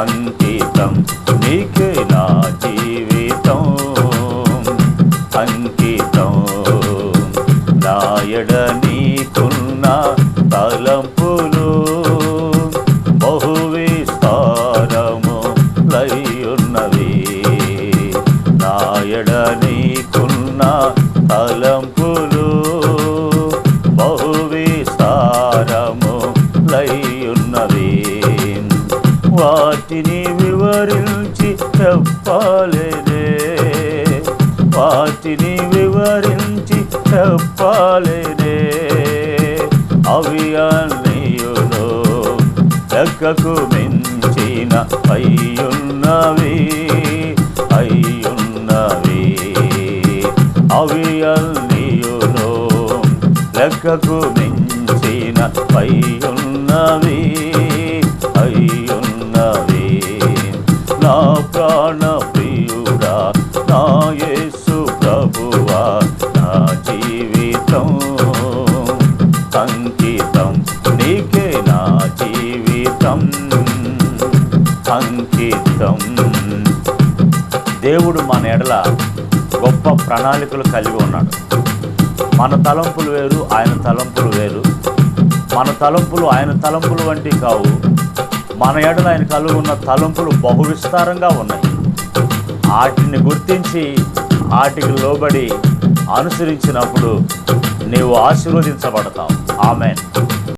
అంకితం నీకే నా జీవితం. అంకితం నాయడ నీకున్న తలంపులు బహు విస్తారము లయ్యున్నవి. నాయడ నీకున్న తలంపులు బహు విస్తారము లయ్యున్నవి. వాటిని వివరించి చెప్పాలేదే వాటిని వివరించి చెప్పాలేదే అవి అన్నయ్యును లెక్కకు మించిన అయ్యున్నవి అయ్యున్నవి. అవి అన్నయ్యును లెక్కకు మించిన అయ్యున్నవి అయ్యున్నవి అంకితం నీకే నా జీవితం. అంకితం దేవుడు మన ఎడల గొప్ప ప్రణాళికలు కలిగి ఉన్నాడు. మన తలంపులు వేరు ఆయన తలంపులు వేరు. మన తలంపులు ఆయన తలంపులు వంటి కావు. మన ఎడల ఆయన కలిగి ఉన్న తలంపులు బహు విస్తారంగా ఉన్నాయి. వాటిని గుర్తించి వాటికి లోబడి అనుసరించినప్పుడు నీవు ఆశీర్వదించబడతావు. ఆమెన్.